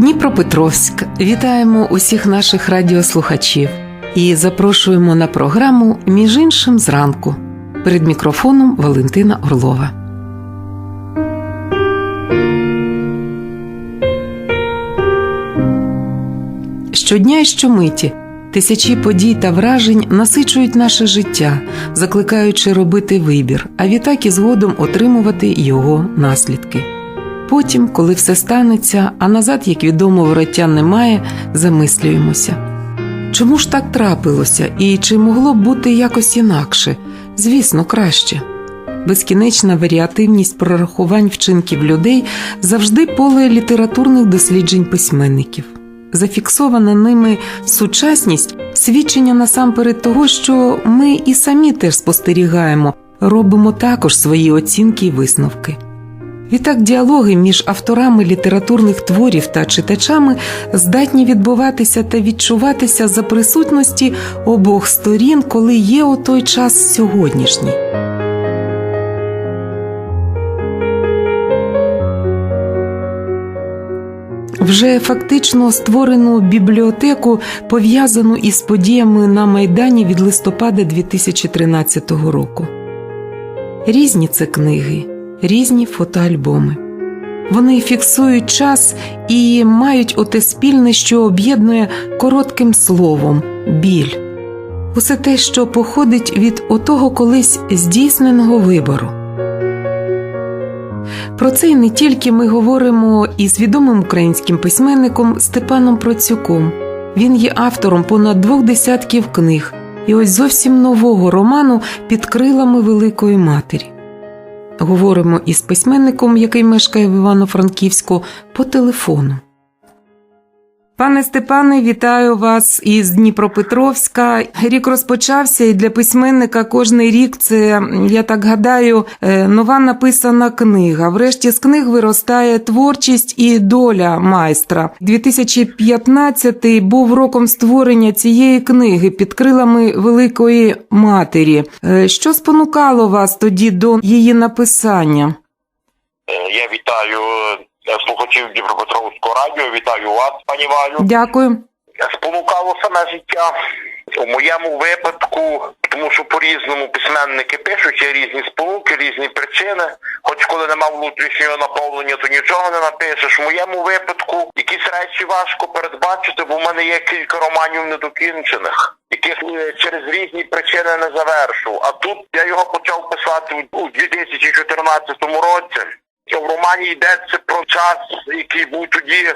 Дніпропетровськ. Вітаємо усіх наших радіослухачів і запрошуємо на програму між іншим зранку. Перед мікрофоном Валентина Орлова. Щодня і щомиті тисячі подій та вражень насичують наше життя, закликаючи робити вибір, а відтак і згодом отримувати його наслідки. Потім, коли все станеться, а назад, як відомо, вороття немає, замислюємося. Чому ж так трапилося і чи могло б бути якось інакше? Звісно, краще. Безкінечна варіативність прорахувань вчинків людей завжди поле літературних досліджень письменників. Зафіксована ними сучасність свідчення насамперед того, що ми і самі теж спостерігаємо, робимо також свої оцінки і висновки. Відтак діалоги між авторами літературних творів та читачами здатні відбуватися та відчуватися за присутності обох сторін, коли є у той час сьогоднішній. Вже фактично створену бібліотеку, пов'язану із подіями на Майдані від листопада 2013 року. Різні це книги, різні фотоальбоми. Вони фіксують час і мають оте спільне, що об'єднує коротким словом біль. Усе те, що походить від отого колись здійсненого вибору. Про це й не тільки ми говоримо із відомим українським письменником Степаном Процюком. Він є автором понад двох десятків книг і ось зовсім нового роману під крилами Великої Матері. Говоримо із письменником, який мешкає в Івано-Франківську, по телефону. Пане Степане, вітаю вас із Дніпропетровська. Рік розпочався, і для письменника кожний рік це, я так гадаю, е, нова написана книга. Врешті з книг виростає творчість і доля майстра. 2015 був роком створення цієї книги під крилами Великої Матері. Е, Що спонукало вас тоді до її написання? Е, Я вітаю слухачів Дніпропетровського радіо. Вітаю вас, пані Валю. Дякую. Спонукало саме життя. У моєму випадку, тому що по-різному письменники пишуть, є різні спонуки, різні причини. Хоч коли нема внутрішнього наповнення, то нічого не напишеш. У моєму випадку якісь речі важко передбачити, бо в мене є кілька романів недокінчених, яких через різні причини не завершу. А тут я його почав писати у 2014 році. В романі йдеться про час, який був тоді.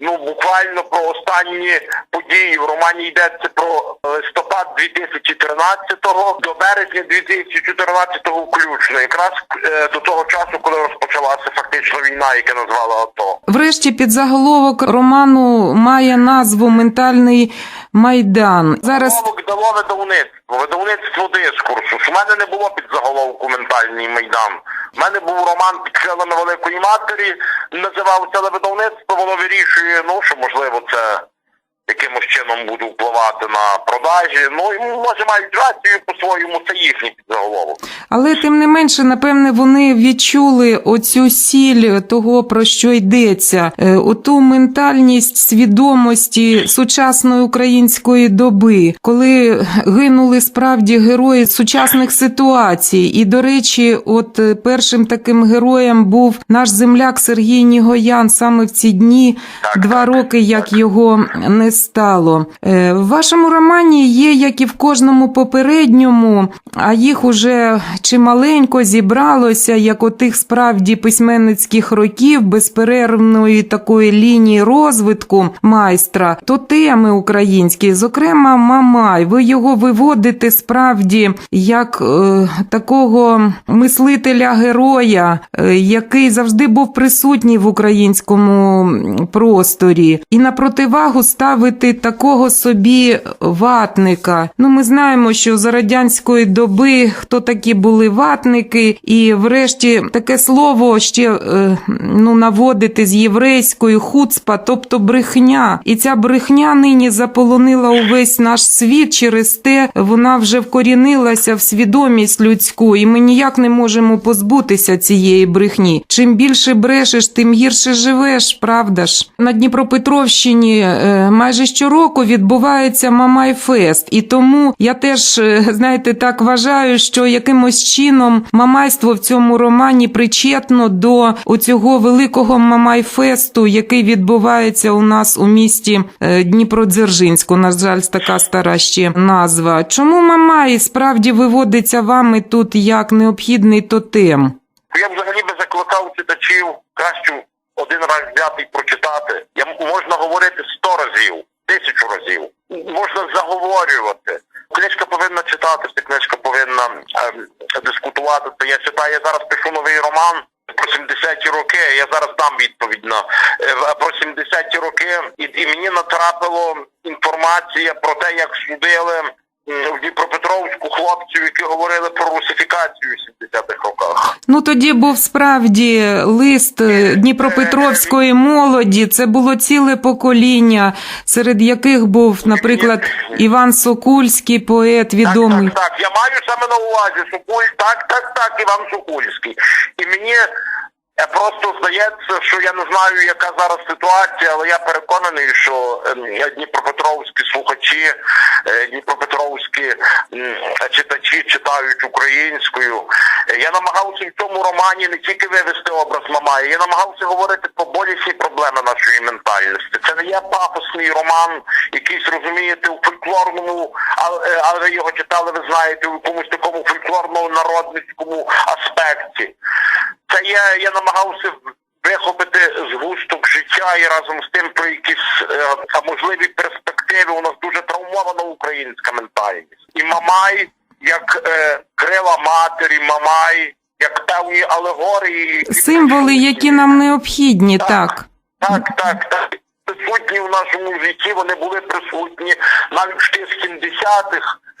Ну, буквально про останні події в романі йдеться про листопад 2013 до березня 2014 включно, якраз е, до того часу, коли розпочалася фактично війна, яка назвала АТО. Врешті підзаголовок роману має назву Ментальний майдан. Зараз дало видавництво, видавництво дискурсу. У мене не було під заголовку ментальний майдан. У мене був роман під крилами великої матері, називався видавництво, воно вирішує, ну що можливо це якимось чином буде впливати на продажі. Ну і може мають рацію по-своєму, це їхній підзаголовок. Але тим не менше, напевне, вони відчули оцю сіль того, про що йдеться, е, оту ментальність свідомості сучасної української доби, коли гинули справді герої сучасних ситуацій. І, до речі, от е, першим таким героєм був наш земляк Сергій Нігоян саме в ці дні, Так, два так, роки, як так. його не стало. Е, В вашому романі є, як і в кожному попередньому, а їх уже чималенько зібралося, як у тих справді письменницьких років, безперервної такої лінії розвитку майстра, то теми українські, зокрема, Мамай, ви його виводите справді як е, такого мислителя-героя, е, який завжди був присутній в українському просторі, і на противагу ставить уявити такого собі ватника. Ну, ми знаємо, що за радянської доби хто такі були ватники, і врешті таке слово ще е, ну, наводити з єврейської хуцпа, тобто брехня. І ця брехня нині заполонила увесь наш світ. Через те вона вже вкорінилася в свідомість людську, і ми ніяк не можемо позбутися цієї брехні. Чим більше брешеш, тим гірше живеш, правда ж? На Дніпропетровщині е, майже щороку відбувається Мамай-фест, і тому я теж, е, знаєте, так вважаю, що якимось чином мамайство в цьому романі причетно до оцього великого Мамай-фесту, який відбувається у нас у місті е, Дніпродзержинську. На жаль, така стара ще назва. Чому Мамай справді виводиться вами тут як необхідний тотем? Я взагалі би закликав читачів краще один раз взяти і прочитати. Я можна говорити разів, тисячу разів. Можна заговорювати. Книжка повинна читатися, книжка повинна ем, То Я читаю, я зараз пишу новий роман. Про 70-ті роки я зараз дам відповідь на е, про 70-ті роки, і, і мені натрапило інформація про те, як судили в Дніпропетровську хлопців, які говорили про русифікацію в 70-х роках. Ну тоді був справді лист е, Дніпропетровської молоді. Це було ціле покоління, серед яких був, наприклад, Іван Сокульський, поет відомий. Так, так, так. Я маю саме на увазі Сокуль, так, так, так, Іван Сокульський. І мені е, просто здається, що я не знаю, яка зараз ситуація, але я переконаний, що е, Дніпропетровські слухачі, е, Дніпропетровські читачі читають українською. Я намагався в цьому романі не тільки вивести образ Мамая, я намагався говорити про болісні проблеми нашої ментальності. Це не є пафосний роман, якийсь розумієте у фольклорному, але, е, але його читали, ви знаєте, у якомусь такому фольклорно-народницькому аспекті. Це я, я намагався вихопити згусток життя і разом з тим про якісь е, можливі перспективи. У нас дуже травмована українська ментальність. І Мамай, як е, крила матері, Мамай, як певні алегорії. Символи, які нам необхідні, так. так, так, так. Присутні в нашому житті, вони були присутні навіть в тих 70-х, е,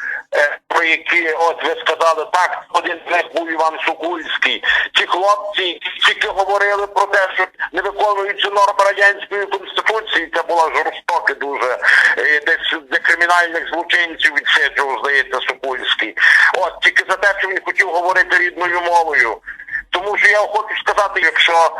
про які от ви сказали, так, один з них був Іван Сокульський. Ці хлопці тільки говорили про те, що не виконуються норми радянської конституції, це було жорстоке дуже. Е, Десь для кримінальних злочинців відсиджував, здається, Сокульський. От тільки за те, що він хотів говорити рідною мовою. Тому що я хочу сказати, якщо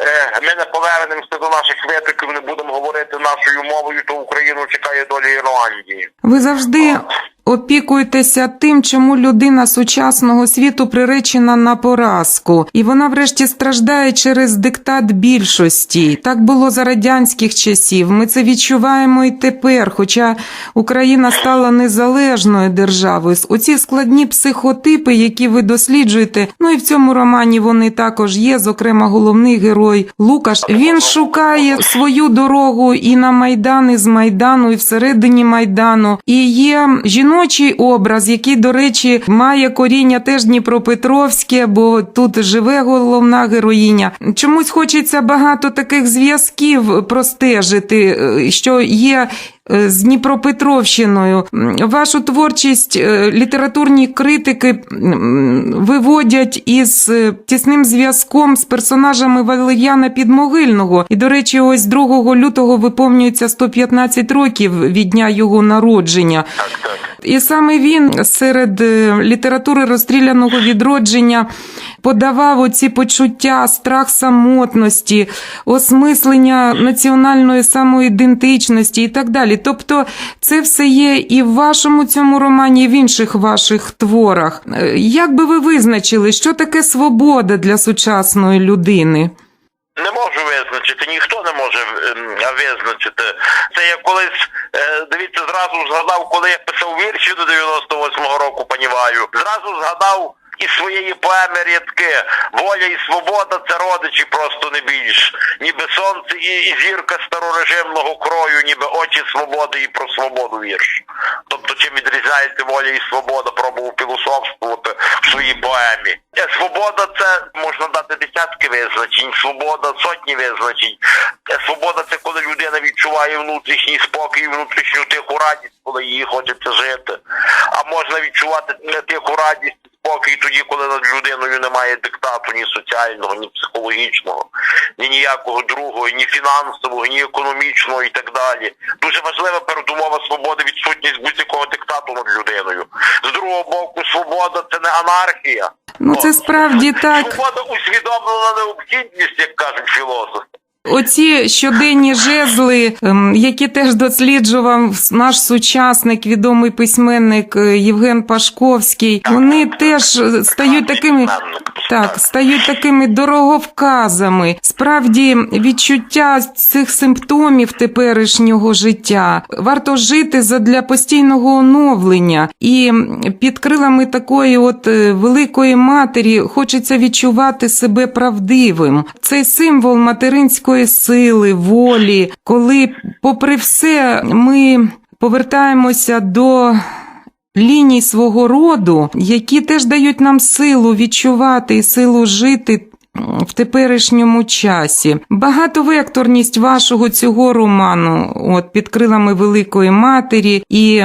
е, ми не повернемося до наших витоків, не будемо говорити нашою мовою, то Україну чекає доля Ірландії. Ви завжди опікуєтеся тим, чому людина сучасного світу приречена на поразку, і вона, врешті, страждає через диктат більшості. Так було за радянських часів. Ми це відчуваємо і тепер. Хоча Україна стала незалежною державою. Оці складні психотипи, які ви досліджуєте, ну і в цьому романі вони також є. Зокрема, головний герой Лукаш. Він шукає свою дорогу і на Майдан, і з Майдану, і всередині Майдану. І є жіночий образ, який, до речі, має коріння теж Дніпропетровське, бо тут живе головна героїня. Чомусь хочеться багато таких зв'язків простежити, е, що є. е, З Дніпропетровщиною вашу творчість е, літературні критики виводять із тісним зв'язком з персонажами Валер'яна Підмогильного. І, до речі, ось 2 лютого виповнюється 115 років від дня його народження. І саме він серед е, літератури розстріляного відродження подавав оці почуття, страх самотності, осмислення національної самоідентичності і так далі. Тобто, це все є і в вашому цьому романі, і в інших ваших творах. Е, Як би ви визначили, що таке свобода для сучасної людини? Не можу визначити, ніхто не може ем, визначити. Це я колись, е, дивіться, зразу згадав, коли я писав вірші до 98-го року, паніваю, зразу згадав із своєї поеми рядки Воля і свобода це родичі просто не більш. Ніби сонце і, і зірка старорежимного крою, ніби очі свободи і про свободу вірш. Тобто чим відрізняється воля і свобода, пробував філософствувати. в своїй поемі. Е, Свобода це можна дати десятки визначень, свобода сотні визначень. Е, Свобода це коли людина відчуває внутрішній спокій, внутрішню тиху радість, коли їй хочеться жити. А можна відчувати тиху радість. Спокій тоді, коли над людиною немає диктату ні соціального, ні психологічного, ні ніякого другого, ні фінансового, ні економічного і так далі. Дуже важлива передумова свободи відсутність будь-якого диктату над людиною. З другого боку, свобода це не анархія. Ну це справді так. Свобода усвідомлена необхідність, як кажуть філософи. Оці щоденні жезли, ем, які теж досліджував наш сучасник, відомий письменник е, Євген Пашковський, вони теж е, стають такими. Так, стають такими дороговказами. Справді, відчуття цих симптомів теперішнього життя варто жити задля постійного оновлення, і під крилами такої от е, великої матері хочеться відчувати себе правдивим. Цей символ материнської сили, волі, коли, попри все, ми повертаємося до ліній свого роду, які теж дають нам силу відчувати і силу жити. В теперішньому часі багатовекторність вашого цього роману, от під крилами Великої Матері і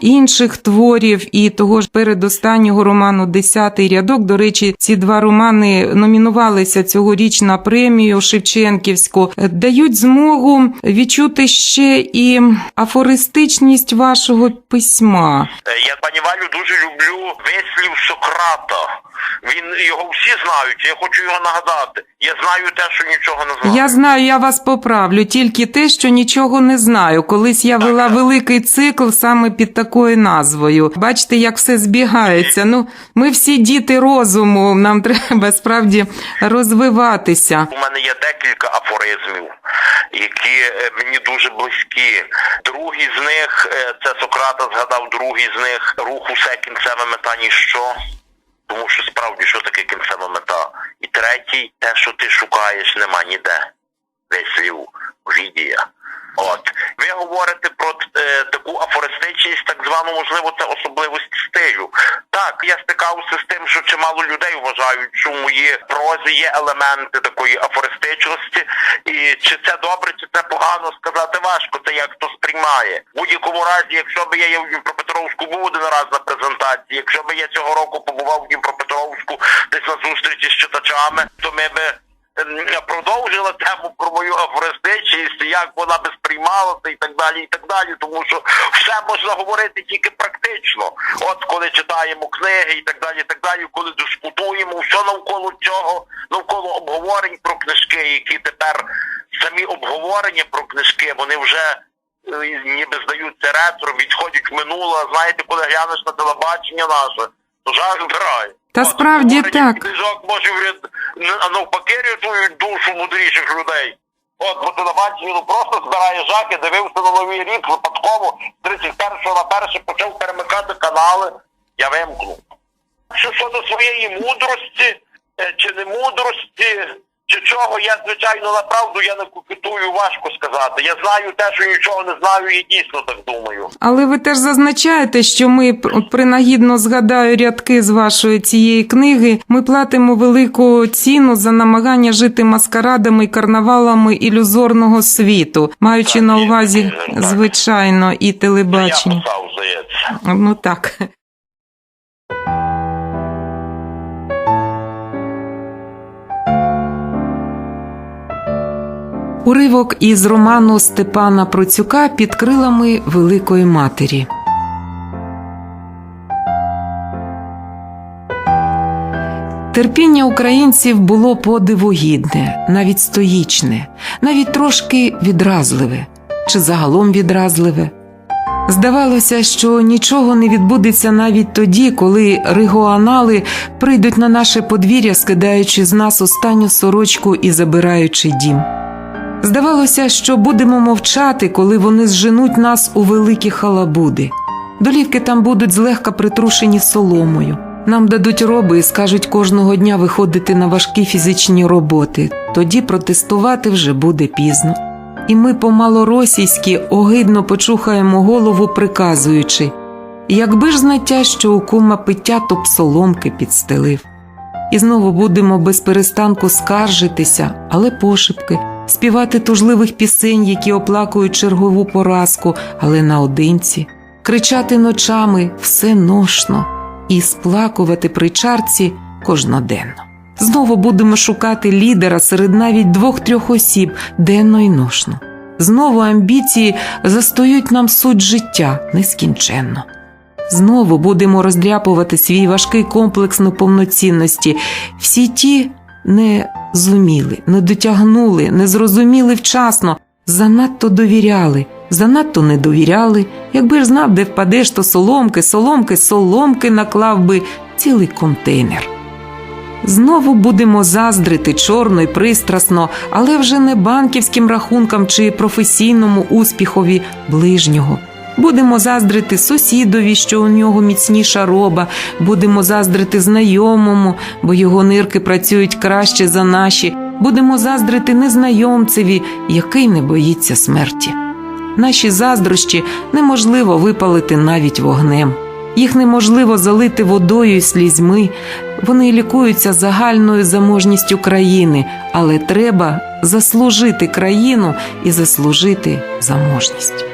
інших творів, і того ж передостаннього роману Десятий рядок. До речі, ці два романи номінувалися цьогоріч на премію Шевченківську, дають змогу відчути ще і афористичність вашого письма. Е, Я пані Валю дуже люблю вислів Сократа. Він його всі знають. Я хочу його нагадати. Я знаю те, що нічого не знаю. Я знаю, я вас поправлю, тільки те, що нічого не знаю. Колись я вела великий цикл саме під такою назвою. Бачите, як все збігається. Ну, ми всі діти розуму, нам треба справді розвиватися. У мене є декілька афоризмів, які е, мені дуже близькі. Другий з них е, це Сократа згадав, другий з них рух усе кінцева мета ніщо. Тому що справді що таке кінцева мета. І третій, те, що ти шукаєш, нема ніде. Вислів Відія. От ви говорите про е, таку афористичність, так звану, можливо, це особливість стилю. Так, я стикався з тим, що чимало людей вважають, що в моїй прозі є елементи такої афористичності, і чи це добре, чи це погано сказати важко. Це як хто сприймає. В будь-якому разі, якщо би я є в Дніпропетровську був один раз на презентації, якщо би я цього року побував в Дніпропетровську десь на зустрічі з читачами, то ми би продовжила тему про мою афористичність, як вона би сприймалася і так далі, і так далі. Тому що все можна говорити тільки практично. От коли читаємо книги і так далі, і так далі, коли дискутуємо, все навколо цього, навколо обговорень про книжки, які тепер самі обговорення про книжки, вони вже е, ніби здаються ретро, відходять в минуле. Знаєте, коли глянеш на телебачення наше, жах збирає. Та справді От, так. Книжок може вряд- навпаки рятують душу мудріших людей. От по телебаченню ну, просто збирає жаки, дивився на новий рік випадково, з 31 на перший почав перемикати канали, я вимкнув. Що щодо своєї мудрості, е, чи не мудрості, чи чого, я звичайно направду я не кокетую, важко сказати. Я знаю те, що нічого не знаю, і дійсно так думаю. Але ви теж зазначаєте, що ми принагідно згадаю рядки з вашої цієї книги. Ми платимо велику ціну за намагання жити маскарадами і карнавалами ілюзорного світу, маючи на увазі звичайно і Я телебачення. писав, здається. Ну так. Уривок із роману Степана Процюка під крилами Великої Матері. Терпіння українців було подивогідне, навіть стоїчне, навіть трошки відразливе, чи загалом відразливе. Здавалося, що нічого не відбудеться навіть тоді, коли ригуанали прийдуть на наше подвір'я, скидаючи з нас останню сорочку і забираючи дім. Здавалося, що будемо мовчати, коли вони зженуть нас у великі халабуди. Долівки там будуть злегка притрушені соломою. Нам дадуть роби і скажуть кожного дня виходити на важкі фізичні роботи. Тоді протестувати вже буде пізно. І ми по-малоросійськи огидно почухаємо голову, приказуючи якби ж знаття, що у кума пиття, то б соломки підстелив. І знову будемо без перестанку скаржитися, але пошепки, співати тужливих пісень, які оплакують чергову поразку, але наодинці, кричати ночами все ношно і сплакувати при чарці кожноденно. Знову будемо шукати лідера серед навіть двох-трьох осіб денно й ношно. Знову амбіції застоють нам суть життя нескінченно. Знову будемо роздряпувати свій важкий комплекс неповноцінності. Всі ті не зуміли, не дотягнули, не зрозуміли вчасно, занадто довіряли, занадто не довіряли. Якби ж знав, де впадеш, то соломки, соломки, соломки наклав би цілий контейнер. Знову будемо заздрити чорно і пристрасно, але вже не банківським рахункам чи професійному успіхові ближнього. Будемо заздрити сусідові, що у нього міцніша роба, будемо заздрити знайомому, бо його нирки працюють краще за наші. Будемо заздрити незнайомцеві, який не боїться смерті. Наші заздрощі неможливо випалити навіть вогнем. Їх неможливо залити водою і слізьми. Вони лікуються загальною заможністю країни, але треба заслужити країну і заслужити заможність.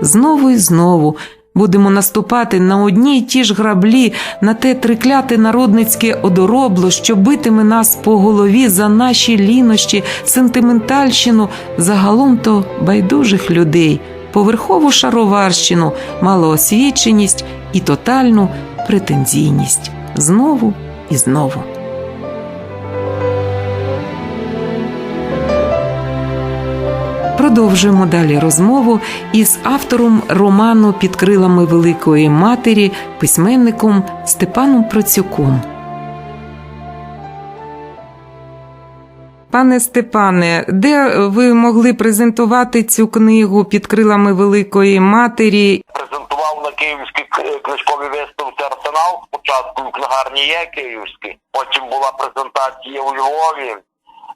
Знову і знову будемо наступати на одні й ті ж граблі, на те трикляте народницьке одоробло, що битиме нас по голові за наші лінощі, сентиментальщину, загалом то байдужих людей, поверхову шароварщину, малоосвіченість і тотальну претензійність. Знову і знову. Продовжуємо далі розмову із автором роману Під крилами Великої Матері, письменником Степаном Процюком. Пане Степане, де ви могли презентувати цю книгу під крилами Великої Матері? презентував на київській книжковій виставці Арсенал. Спочатку в книгарні є київській, потім була презентація у Львові.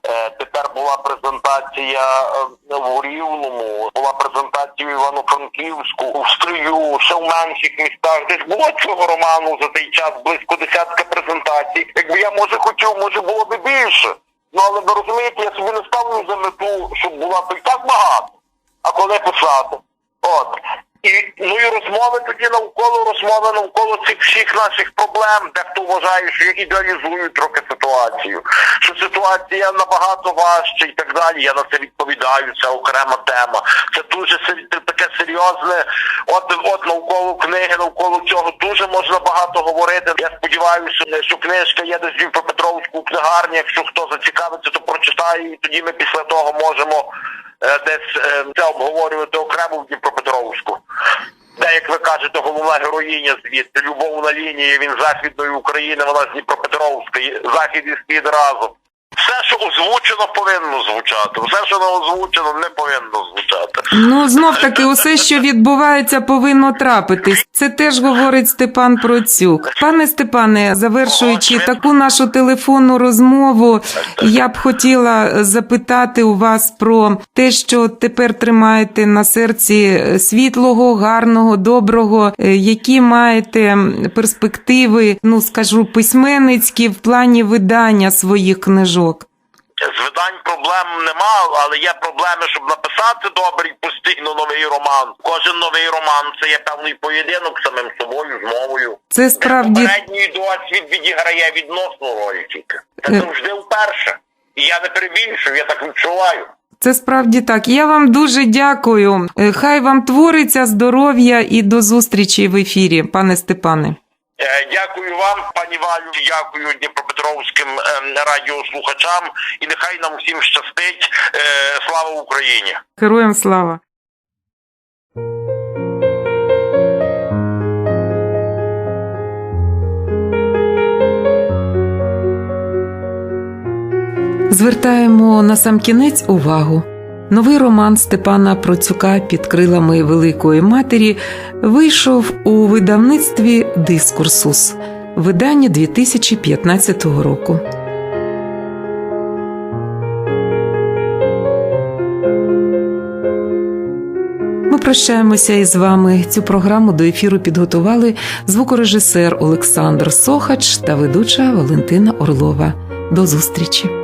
Е, Тепер була презентація е, в Рівному, була презентація в Івано-Франківську, у Стрию, ще в менших містах. Десь було цього роману за цей час близько десятка презентацій. Якби я може хотів, може було би більше. Ну але ви розумієте, я собі не ставлю за мету, щоб була так багато. А коли писати? От. І, ну і розмови тоді навколо розмови навколо цих всіх наших проблем, де хто вважає, що я ідеалізую трохи ситуацію, що ситуація набагато важча і так далі. Я на це відповідаю, це окрема тема. Це дуже таке серйозне. От от навколо книги, навколо цього дуже можна багато говорити. Я сподіваюся, що книжка є десь в Дніпропетровську книгарні. Якщо хто зацікавиться, то прочитає, і тоді ми після того можемо десь е, це обговорювати окремо в Дніпропетровську. Де, як ви кажете, головна героїня звідти, любовна лінія, він Західної України, вона з Дніпропетровської, захід і схід разом. Все, що озвучено, повинно звучати. Все, що не озвучено, не повинно звучати. Ну, знов таки, усе, що відбувається, повинно трапитись. Це теж говорить Степан Процюк. Пане Степане, завершуючи таку нашу телефонну розмову, я б хотіла запитати у вас про те, що тепер тримаєте на серці світлого, гарного, доброго, е, які маєте перспективи, ну скажу, письменницькі в плані видання своїх книжок. З видань проблем нема, але є проблеми, щоб написати добрий постійно новий роман. Кожен новий роман це є певний поєдинок самим собою, з мовою. Це справді Попередній досвід відіграє відносну роль тільки. Це Е. завжди вперше. І я не перебільшую, я так відчуваю. Це справді так. Я вам дуже дякую. Е, Хай вам твориться здоров'я і до зустрічі в ефірі, пане Степане. Е, Дякую вам, пані Валю, дякую Дніпропетровським ем, радіослухачам. І нехай нам всім щастить. Е, Слава Україні! Героям слава! Звертаємо на сам кінець увагу. Новий роман Степана Процюка під крилами Великої Матері вийшов у видавництві Дискурсус, видання 2015 року. Ми прощаємося із вами. Цю програму до ефіру підготували звукорежисер Олександр Сохач та ведуча Валентина Орлова. До зустрічі!